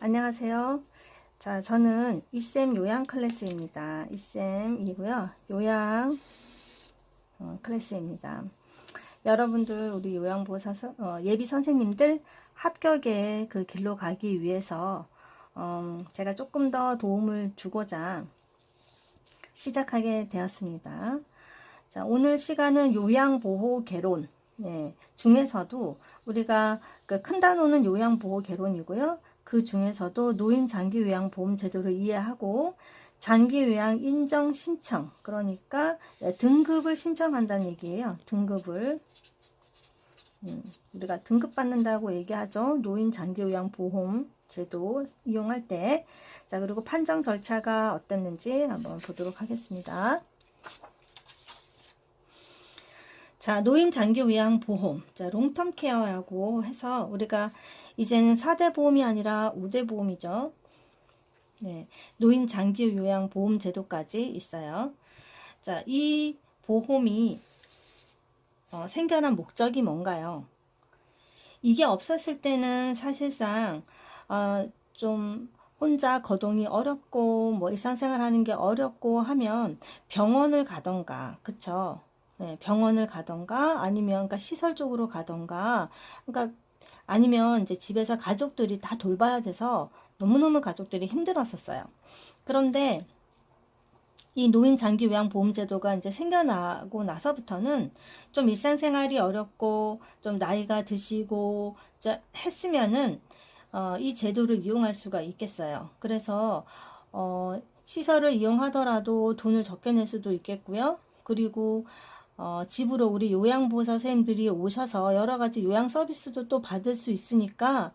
안녕하세요. 자, 저는 이쌤 요양 클래스입니다. 이쌤이고요. 요양 어, 클래스입니다. 여러분들 우리 요양보호사 서- 어, 예비 선생님들 합격의 그 길로 가기 위해서 어, 제가 조금 더 도움을 주고자 시작하게 되었습니다. 자, 오늘 시간은 요양보호 개론 예, 중에서도 우리가 그 큰 단어는 요양보호 개론이고요. 그 중에서도 노인 장기 요양 보험 제도를 이해하고 장기 요양 인정 신청 그러니까 네, 등급을 신청한다는 얘기예요. 등급을 음, 우리가 등급 받는다고 얘기하죠. 노인 장기 요양 보험 제도 이용할 때. 자, 그리고 판정 절차가 어땠는지 한번 보도록 하겠습니다. 자, 노인 장기 요양 보험. 자, 롱텀 케어라고 해서 우리가 이제는 4대 보험이 아니라 5대 보험이죠. 네. 노인 장기 요양 보험 제도까지 있어요. 자, 이 보험이 어, 생겨난 목적이 뭔가요? 이게 없었을 때는 사실상 어, 좀 혼자 거동이 어렵고 뭐 일상생활 하는 게 어렵고 하면 병원을 가던가 그쵸? 네, 병원을 가던가 아니면 그러니까 시설 쪽으로 가던가 그러니까 아니면 이제 집에서 가족들이 다 돌봐야 돼서 너무너무 가족들이 힘들었었어요. 그런데 이 노인 장기 요양 보험 제도가 이제 생겨나고 나서부터는 좀 일상생활이 어렵고 좀 나이가 드시고 했으면은 어, 이 제도를 이용할 수가 있겠어요. 그래서 어, 시설을 이용하더라도 돈을 적게 낼 수도 있겠고요. 그리고 어, 집으로 우리 요양보호사 선생님들이 오셔서 여러 가지 요양 서비스도 또 받을 수 있으니까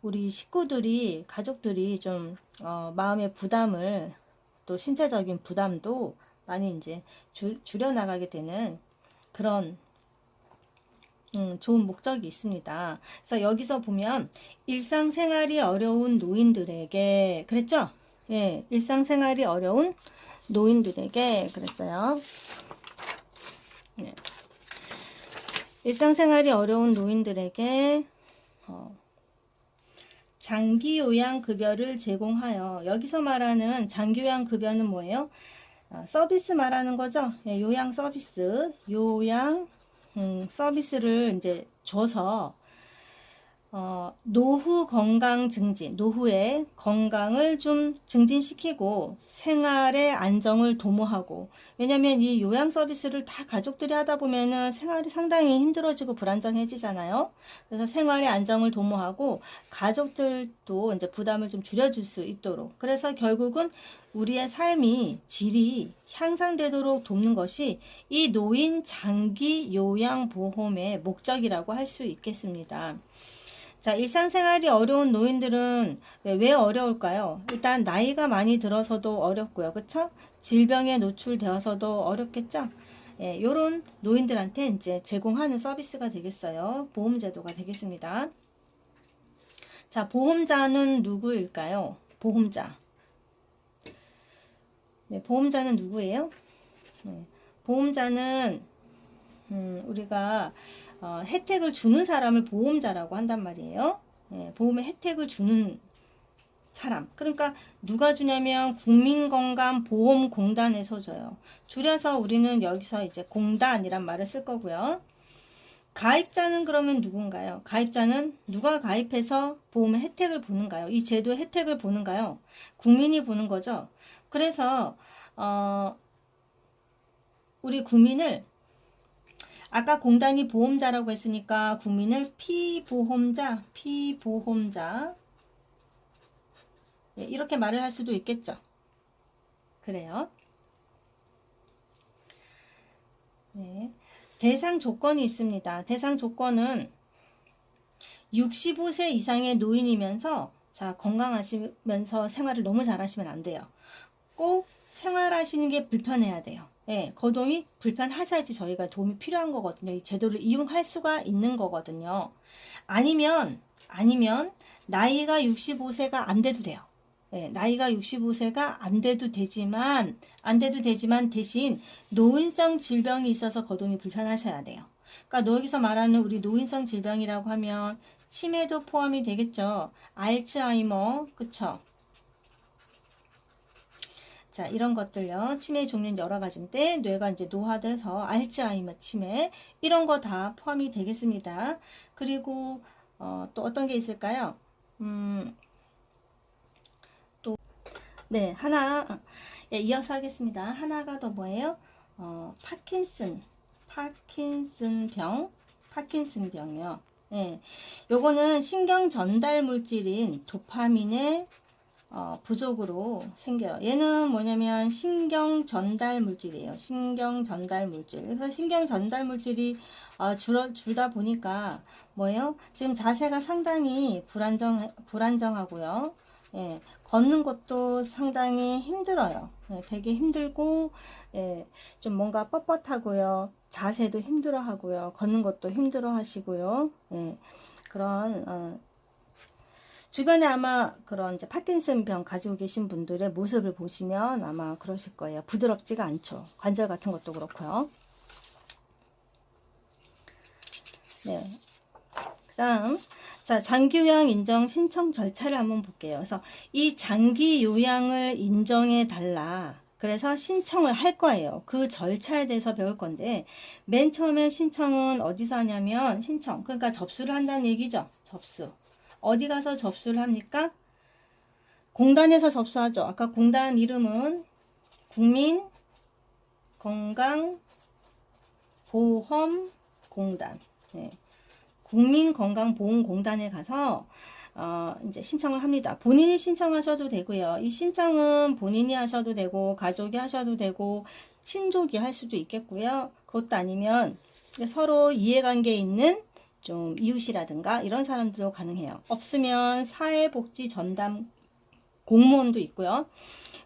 우리 식구들이 가족들이 좀 어, 마음의 부담을 또 신체적인 부담도 많이 이제 줄, 줄여나가게 되는 그런 음, 좋은 목적이 있습니다. 그래서 여기서 보면 일상생활이 어려운 노인들에게 그랬죠? 예, 일상생활이 어려운 노인들에게 그랬어요. 예. 일상생활이 어려운 노인들에게 어, 장기 요양 급여를 제공하여 여기서 말하는 장기 요양 급여는 뭐예요? 어, 서비스 말하는 거죠. 예, 요양 서비스, 요양 음, 서비스를 이제 줘서 어, 노후 건강 증진, 노후의 건강을 좀 증진시키고 생활의 안정을 도모하고 왜냐면 이 요양 서비스를 다 가족들이 하다 보면은 생활이 상당히 힘들어지고 불안정해지잖아요. 그래서 생활의 안정을 도모하고 가족들도 이제 부담을 좀 줄여줄 수 있도록 그래서 결국은 우리의 삶이 질이 향상되도록 돕는 것이 이 노인 장기 요양 보험의 목적이라고 할 수 있겠습니다. 자, 일상생활이 어려운 노인들은 왜, 왜 어려울까요? 일단 나이가 많이 들어서도 어렵고요. 그쵸? 질병에 노출되어서도 어렵겠죠? 예, 요런 노인들한테 이제 제공하는 서비스가 되겠어요. 보험제도가 되겠습니다. 자, 보험자는 누구일까요? 보험자. 네, 보험자는 누구예요? 네, 보험자는 음, 우리가 어, 혜택을 주는 사람을 보험자라고 한단 말이에요. 예, 보험의 혜택을 주는 사람. 그러니까 누가 주냐면 국민건강보험공단에서 줘요. 줄여서 우리는 여기서 이제 공단이란 말을 쓸 거고요. 가입자는 그러면 누군가요? 가입자는 누가 가입해서 보험의 혜택을 보는가요? 이 제도의 혜택을 보는가요? 국민이 보는 거죠. 그래서 어, 우리 국민을 아까 공단이 보험자라고 했으니까 국민을 피보험자, 피보험자 네, 이렇게 말을 할 수도 있겠죠. 그래요. 네. 대상 조건이 있습니다. 대상 조건은 65세 이상의 노인이면서 자 건강하시면서 생활을 너무 잘하시면 안 돼요. 꼭 생활하시는 게 불편해야 돼요. 예, 거동이 불편하셔야지 저희가 도움이 필요한 거거든요. 이 제도를 이용할 수가 있는 거거든요. 아니면, 아니면, 나이가 65세가 안 돼도 돼요. 예, 나이가 65세가 안 돼도 되지만, 안 돼도 되지만 대신 노인성 질병이 있어서 거동이 불편하셔야 돼요. 그러니까 여기서 말하는 우리 노인성 질병이라고 하면 치매도 포함이 되겠죠. 알츠하이머, 그쵸? 자, 이런 것들요. 치매 종류는 여러 가지인데, 뇌가 이제 노화돼서 알츠하이머 치매, 이런 거 다 포함이 되겠습니다. 그리고, 어, 또 어떤 게 있을까요? 음, 또, 네, 하나, 예, 이어서 하겠습니다. 하나가 더 뭐예요? 어, 파킨슨, 파킨슨 병, 파킨슨 병이요. 예, 요거는 신경 전달 물질인 도파민의 어, 부족으로 생겨요. 얘는 뭐냐면 신경 전달 물질이에요. 신경 전달 물질. 그래서 신경 전달 물질이 어, 줄어, 줄다 보니까 뭐예요? 지금 자세가 상당히 불안정, 불안정하고요. 예, 걷는 것도 상당히 힘들어요. 예, 되게 힘들고, 예, 좀 뭔가 뻣뻣하고요. 자세도 힘들어 하고요. 걷는 것도 힘들어 하시고요. 예, 그런, 어, 주변에 아마 그런 이제 파킨슨병 가지고 계신 분들의 모습을 보시면 아마 그러실 거예요. 부드럽지가 않죠. 관절 같은 것도 그렇고요. 네. 그 다음, 자, 장기 요양 인정 신청 절차를 한번 볼게요. 그래서 이 장기 요양을 인정해 달라. 그래서 신청을 할 거예요. 그 절차에 대해서 배울 건데, 맨 처음에 신청은 어디서 하냐면, 신청. 그러니까 접수를 한다는 얘기죠. 접수. 어디 가서 접수를 합니까? 공단에서 접수하죠. 아까 공단 이름은 국민 건강 보험 공단. 네. 국민 건강 보험 공단에 가서 어, 이제 신청을 합니다. 본인이 신청하셔도 되고요. 이 신청은 본인이 하셔도 되고 가족이 하셔도 되고 친족이 할 수도 있겠고요. 그것도 아니면 서로 이해관계 있는 좀 이웃이라든가 이런 사람들도 가능해요. 없으면 사회복지 전담 공무원도 있고요.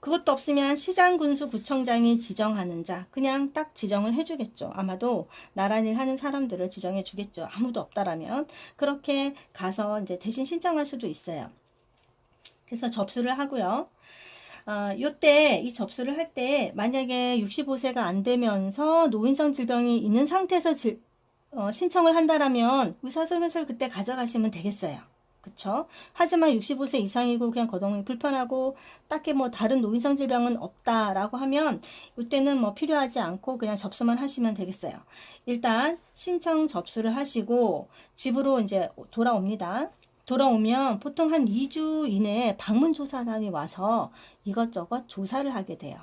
그것도 없으면 시장 군수 구청장이 지정하는 자 그냥 딱 지정을 해주겠죠. 아마도 나란 일 하는 사람들을 지정해 주겠죠. 아무도 없다라면 그렇게 가서 이제 대신 신청할 수도 있어요. 그래서 접수를 하고요. 아, 요때 이 접수를 할 때 만약에 65세가 안 되면서 노인성 질병이 있는 상태에서 질, 어, 신청을 한다라면 의사설명서를 그때 가져가시면 되겠어요. 그쵸? 하지만 65세 이상이고 그냥 거동이 불편하고 딱히 뭐 다른 노인성 질병은 없다라고 하면 이때는 뭐 필요하지 않고 그냥 접수만 하시면 되겠어요. 일단 신청 접수를 하시고 집으로 이제 돌아옵니다. 돌아오면 보통 한 2주 이내에 방문 조사단이 와서 이것저것 조사를 하게 돼요.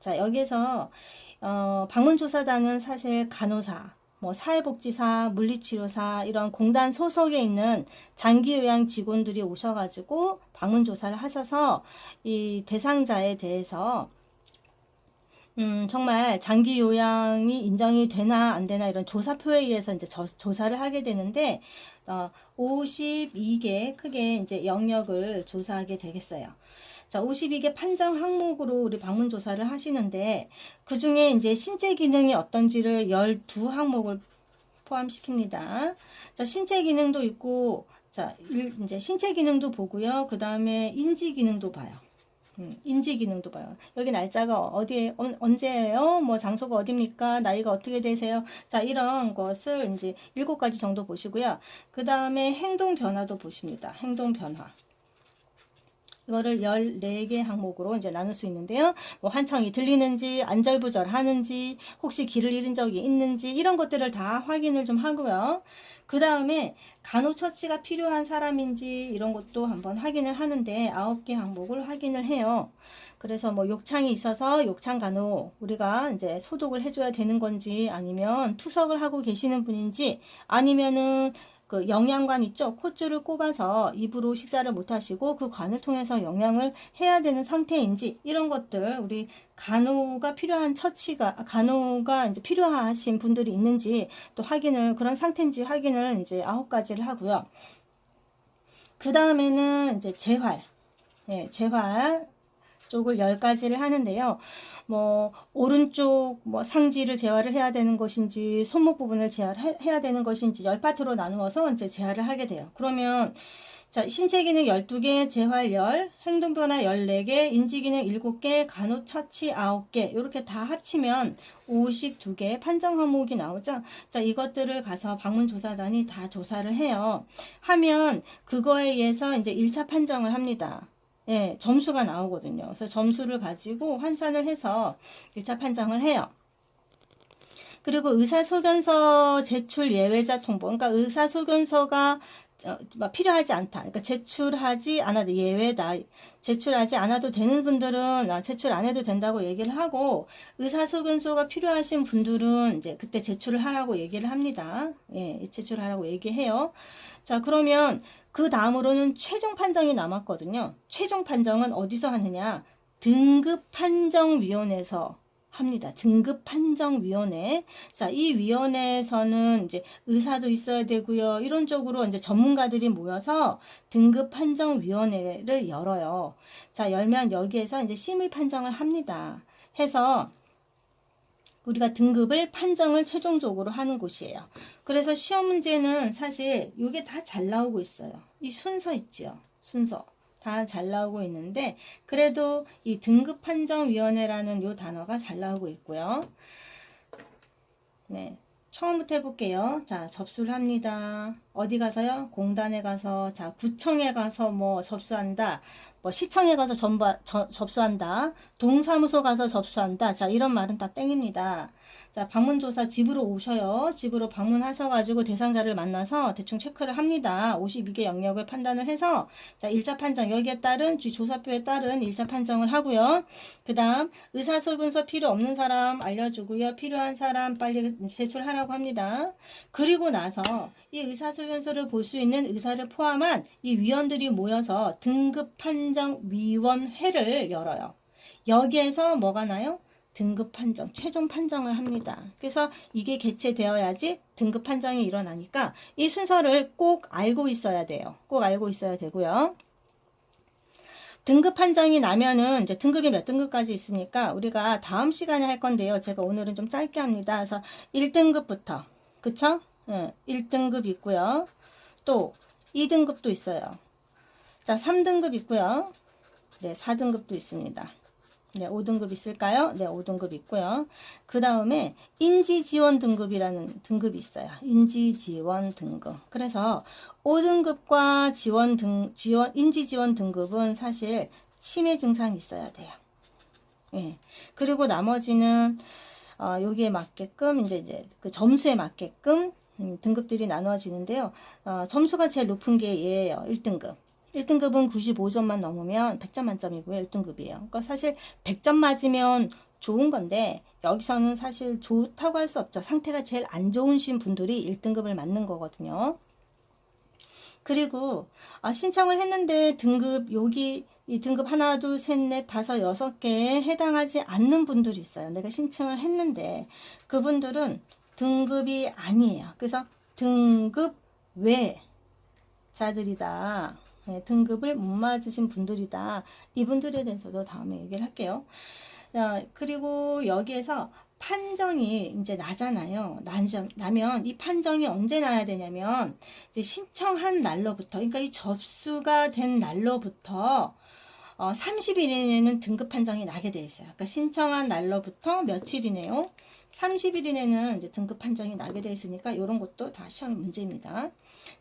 자, 여기서 어, 방문 조사단은 사실 간호사, 뭐 사회복지사, 물리치료사 이런 공단 소속에 있는 장기요양 직원들이 오셔가지고 방문 조사를 하셔서 이 대상자에 대해서 음, 정말 장기 요양이 인정이 되나 안 되나 이런 조사표에 의해서 이제 저, 조사를 하게 되는데 어, 52개 크게 이제 영역을 조사하게 되겠어요. 자, 52개 판정 항목으로 우리 방문 조사를 하시는데 그 중에 이제 신체 기능이 어떤지를 12항목을 포함시킵니다. 자, 신체 기능도 있고 자, 일, 이제 신체 기능도 보고요. 그 다음에 인지 기능도 봐요. 음, 인지 기능도 봐요. 여기 날짜가 어디에 어, 언제예요? 뭐 장소가 어디입니까? 나이가 어떻게 되세요? 자, 이런 것을 이제 일곱 가지 정도 보시고요. 그 다음에 행동 변화도 보십니다. 행동 변화. 이거를 14개 항목으로 이제 나눌 수 있는데요. 뭐 환청이 들리는지, 안절부절 하는지, 혹시 길을 잃은 적이 있는지, 이런 것들을 다 확인을 좀 하고요. 그 다음에 간호처치가 필요한 사람인지 이런 것도 한번 확인을 하는데 9개 항목을 확인을 해요. 그래서 뭐 욕창이 있어서 욕창 간호 우리가 이제 소독을 해줘야 되는 건지 아니면 투석을 하고 계시는 분인지 아니면은 그 영양관 있죠? 콧줄을 꼽아서 입으로 식사를 못 하시고 그 관을 통해서 영양을 해야 되는 상태인지 이런 것들 우리 간호가 필요한 처치가 간호가 이제 필요하신 분들이 있는지 또 확인을 그런 상태인지 확인을 이제 아홉 가지를 하고요. 그 다음에는 이제 재활, 예, 재활 쪽을 열 가지를 하는데요. 뭐 오른쪽 뭐 상지를 재활을 해야 되는 것인지 손목 부분을 재활해야 되는 것인지 열 파트로 나누어서 이제 재활을 하게 돼요. 그러면 자, 신체 기능 12개, 재활 10, 행동 변화 14개, 인지 기능 7개, 간호 처치 9개. 이렇게 다 합치면 52개 판정 항목이 나오죠. 자, 이것들을 가서 방문 조사단이 다 조사를 해요. 하면 그거에 의해서 이제 1차 판정을 합니다. 예, 점수가 나오거든요. 그래서 점수를 가지고 환산을 해서 1차 판정을 해요. 그리고 의사소견서 제출 예외자 통보. 그러니까 의사소견서가 어, 막 필요하지 않다. 그러니까 제출하지 않아도 예외다. 제출하지 않아도 되는 분들은 아, 제출 안 해도 된다고 얘기를 하고 의사소견서가 필요하신 분들은 이제 그때 제출을 하라고 얘기를 합니다. 예, 제출하라고 얘기해요. 자, 그러면 그 다음으로는 최종 판정이 남았거든요. 최종 판정은 어디서 하느냐? 등급 판정위원회에서 합니다. 등급 판정 위원회. 자, 이 위원회에서는 이제 의사도 있어야 되고요. 이런 쪽으로 이제 전문가들이 모여서 등급 판정 위원회를 열어요. 자, 열면 여기에서 이제 심의 판정을 합니다. 해서 우리가 등급을 판정을 최종적으로 하는 곳이에요. 그래서 시험 문제는 사실 이게 다 잘 나오고 있어요. 이 순서 있죠. 순서. 다 잘 나오고 있는데 그래도 이 등급 판정 위원회라는 요 단어가 잘 나오고 있고요. 네. 처음부터 해볼게요. 자, 접수를 합니다. 어디 가서요? 공단에 가서, 자, 구청에 가서 뭐 접수한다. 뭐 시청에 가서 전부, 저, 접수한다. 동사무소 가서 접수한다. 자, 이런 말은 다 땡입니다. 자, 방문조사 집으로 오셔요. 집으로 방문하셔가지고 대상자를 만나서 대충 체크를 합니다. 52개 영역을 판단을 해서, 자, 1차 판정, 여기에 따른, 주 조사표에 따른 1차 판정을 하고요. 그 다음, 의사소견서 필요 없는 사람 알려주고요. 필요한 사람 빨리 제출하라고 합니다. 그리고 나서 이 의사소견서를 볼 수 있는 의사를 포함한 이 위원들이 모여서 등급 판 정위원회를 열어요. 여기에서 뭐가 나요? 등급 판정, 최종 판정을 합니다. 그래서 이게 개최되어야지 등급 판정이 일어나니까 이 순서를 꼭 알고 있어야 돼요. 꼭 알고 있어야 되고요. 등급 판정이 나면은 이제 등급이 몇 등급까지 있습니까? 우리가 다음 시간에 할 건데요. 제가 오늘은 좀 짧게 합니다. 그래서 1등급부터 그쵸? 예, 1등급 있고요. 또 2등급도 있어요. 자, 3등급 있고요. 네, 4등급도 있습니다. 네, 5등급 있을까요? 네, 5등급 있고요. 그 다음에 인지지원 등급이라는 등급이 있어요. 인지지원 등급. 그래서 5등급과 지원 등, 지원, 인지지원 등급은 사실 치매 증상이 있어야 돼요. 예. 그리고 나머지는, 어, 여기에 맞게끔, 이제, 이제, 그 점수에 맞게끔, 음, 등급들이 나누어지는데요. 어, 점수가 제일 높은 게 얘예요. 1등급. 1등급은 95점만 넘으면 100점 만점이고요. 1등급이에요. 그러니까 사실 100점 맞으면 좋은 건데 여기서는 사실 좋다고 할 수 없죠. 상태가 제일 안 좋으신 분들이 1등급을 맞는 거거든요. 그리고 아, 신청을 했는데 등급 여기 이 등급 하나 둘 셋 넷 다섯 여섯 개에 해당하지 않는 분들이 있어요. 내가 신청을 했는데 그분들은 등급이 아니에요. 그래서 등급 외 자들이다. 네, 등급을 못 맞으신 분들이다. 이분들에 대해서도 다음에 얘기를 할게요. 자, 그리고 여기에서 판정이 이제 나잖아요. 나면, 나면 이 판정이 언제 나야 되냐면 신청한 날로부터 그러니까 이 접수가 된 날로부터 어, 30일 이내는 등급 판정이 나게 돼 있어요. 그러니까 신청한 날로부터 며칠이네요. 30일 이내는 이제 등급 판정이 나게 돼 있으니까 이런 것도 다 시험 문제입니다.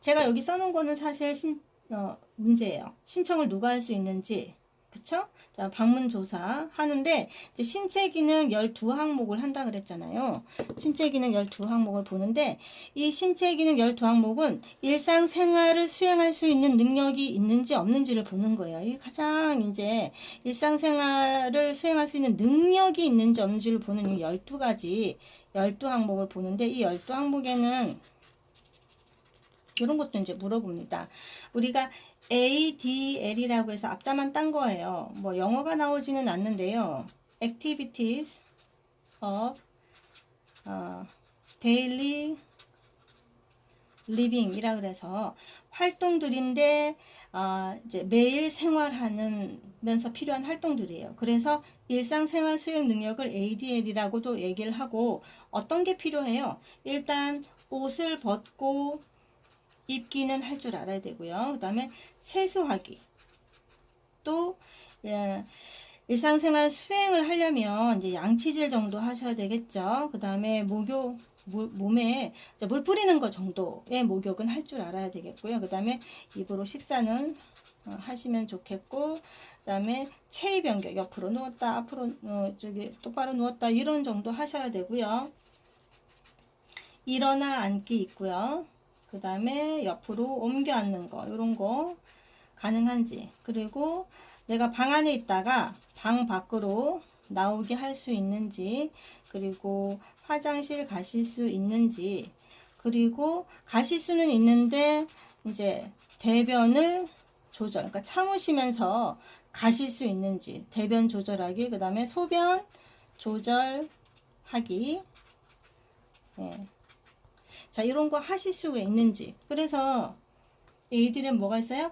제가 여기 써놓은 거는 사실 신, 어, 문제예요. 신청을 누가 할 수 있는지. 그쵸? 자, 방문 조사 하는데, 이제 신체 기능 12항목을 한다 그랬잖아요. 신체 기능 12항목을 보는데, 이 신체 기능 12항목은 일상생활을 수행할 수 있는 능력이 있는지 없는지를 보는 거예요. 이 가장 이제 일상생활을 수행할 수 있는 능력이 있는지 없는지를 보는 이 12가지, 12항목을 보는데, 이 12항목에는 이런 것도 이제 물어봅니다. 우리가 ADL이라고 해서 앞자만 딴 거예요. 뭐 영어가 나오지는 않는데요. Activities of 어, Daily Living이라 그래서 활동들인데 어, 이제 매일 생활하는면서 필요한 활동들이에요. 그래서 일상생활 수행 능력을 ADL이라고도 얘기를 하고 어떤 게 필요해요? 일단 옷을 벗고 입기는 할 줄 알아야 되고요. 그 다음에 세수하기. 또, 예, 일상생활 수행을 하려면 이제 양치질 정도 하셔야 되겠죠. 그 다음에 목욕, 물- 몸에 물 뿌리는 것 정도의 목욕은 할 줄 알아야 되겠고요. 그 다음에 입으로 식사는 어, 하시면 좋겠고, 그 다음에 체위 변경, 옆으로 누웠다, 앞으로, 어, 저기, 똑바로 누웠다, 이런 정도 하셔야 되고요. 일어나 앉기 있고요. 그 다음에 옆으로 옮겨 앉는 거, 이런 거 가능한지. 그리고 내가 방 안에 있다가 방 밖으로 나오게 할 수 있는지, 그리고 화장실 가실 수 있는지, 그리고 가실 수는 있는데, 이제 대변을 조절, 그러니까 참으시면서 가실 수 있는지, 대변 조절하기, 그 다음에 소변 조절하기, 예. 자, 이런 거 하실 수가 있는지. 그래서 이들은 뭐가 있어요?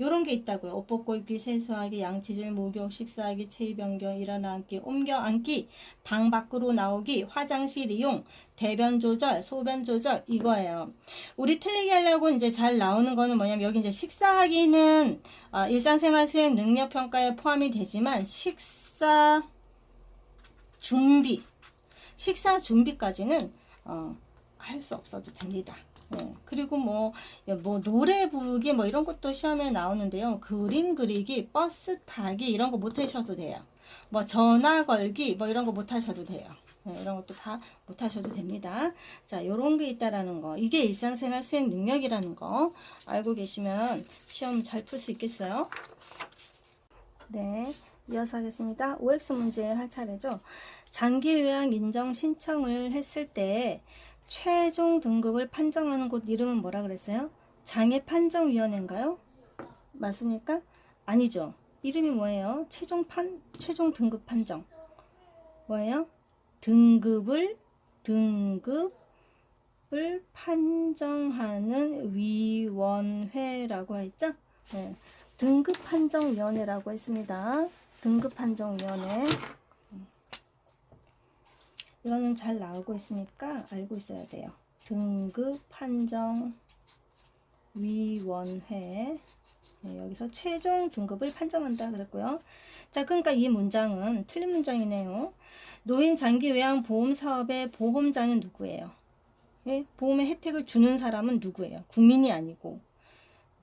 요런 게 있다고요. 옷 벗고 입기, 세수하기, 양치질, 목욕, 식사하기, 체위 변경, 일어나 앉기, 옮겨 앉기, 방 밖으로 나오기, 화장실 이용, 대변 조절, 소변 조절 이거예요. 우리 틀리게 하려고 이제 잘 나오는 거는 뭐냐면 여기 이제 식사하기는 아, 일상생활 수행 능력 평가에 포함이 되지만 식사 준비, 식사 준비까지는 어, 할 수 없어도 됩니다. 네. 그리고 뭐, 뭐, 노래 부르기 뭐 이런 것도 시험에 나오는데요. 그림 그리기, 버스 타기 이런 거 못 하셔도 돼요. 뭐, 전화 걸기 뭐 이런 거 못 하셔도 돼요. 네, 이런 것도 다 못 하셔도 됩니다. 자, 요런 게 있다라는 거. 이게 일상생활 수행 능력이라는 거 알고 계시면 시험 잘 풀 수 있겠어요? 네. 이어서 하겠습니다. OX 문제 할 차례죠. 장기 요양 인정 신청을 했을 때 최종 등급을 판정하는 곳 이름은 뭐라 그랬어요? 장애 판정위원회인가요? 맞습니까? 아니죠. 이름이 뭐예요? 최종 판 최종 등급 판정. 뭐예요? 등급을 등급을 판정하는 위원회라고 했죠? 네. 등급 판정위원회라고 했습니다. 등급 판정위원회. 이거는 잘 나오고 있으니까 알고 있어야 돼요. 등급 판정 위원회 네, 여기서 최종 등급을 판정한다 그랬고요. 자, 그러니까 이 문장은 틀린 문장이네요. 노인 장기 요양 보험 사업의 보험자는 누구예요? 예? 보험의 혜택을 주는 사람은 누구예요? 국민이 아니고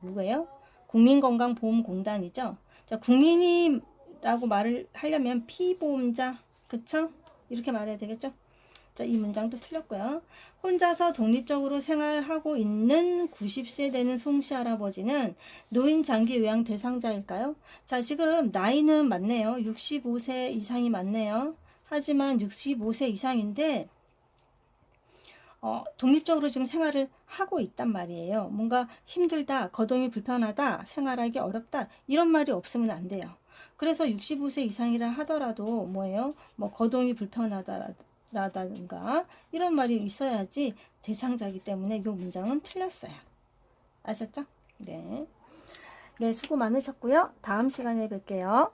누구예요? 국민건강보험공단이죠. 자, 국민이라고 말을 하려면 피보험자, 그쵸? 이렇게 말해야 되겠죠? 자, 이 문장도 틀렸고요. 혼자서 독립적으로 생활하고 있는 90세 되는 송씨 할아버지는 노인 장기 요양 대상자일까요? 자, 지금 나이는 맞네요. 65세 이상이 맞네요. 하지만 65세 이상인데 어, 독립적으로 지금 생활을 하고 있단 말이에요. 뭔가 힘들다, 거동이 불편하다, 생활하기 어렵다, 이런 말이 없으면 안 돼요. 그래서 65세 이상이라 하더라도 뭐예요? 뭐 거동이 불편하다라든가 이런 말이 있어야지 대상자이기 때문에 이 문장은 틀렸어요. 아셨죠? 네. 네, 수고 많으셨고요. 다음 시간에 뵐게요.